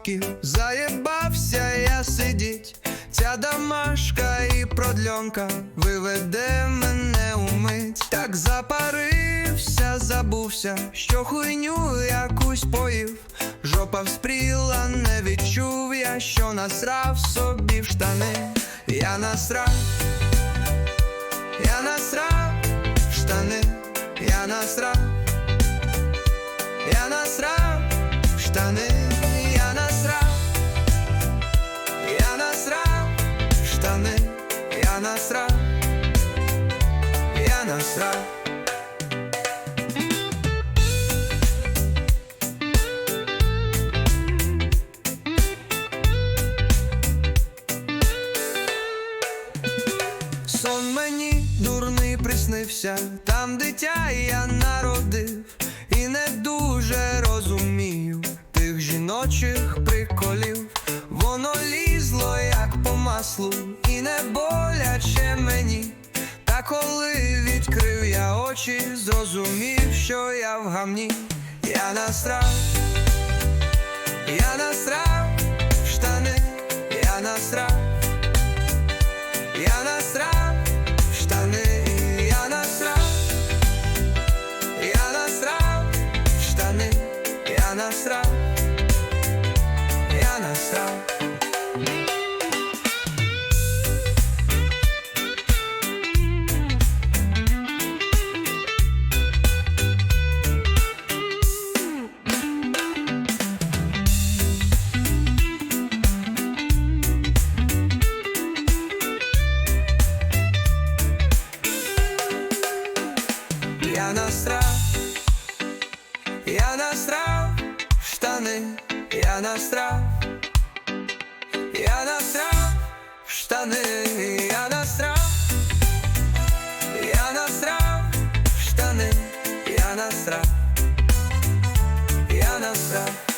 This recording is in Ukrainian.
років заєбався я сидіть. Ця домашка і продльонка виведе мене у мить. Так запарився, забувся, що хуйню якусь поїв. Жопа вспріла, не відчув я, що насрав собі в штани. Я насрав, я насрав штани, я насрав, я насрав штани, я насрав, я насрав. Сон мені дурний приснився, там дитя я народив, і не дуже розумію тих приколів. Воно лізло як по маслу, і не боляче мені. Та коли відкрив я очі, зрозумів, що я в гамні, я насрав, я насрав в штани, я насрав. Я в штани, насрав, Я насрав, я насрав. Штани, я насрав, я насрав. Штани, я насрав, я насрав. Штани, я насрав, я насрав.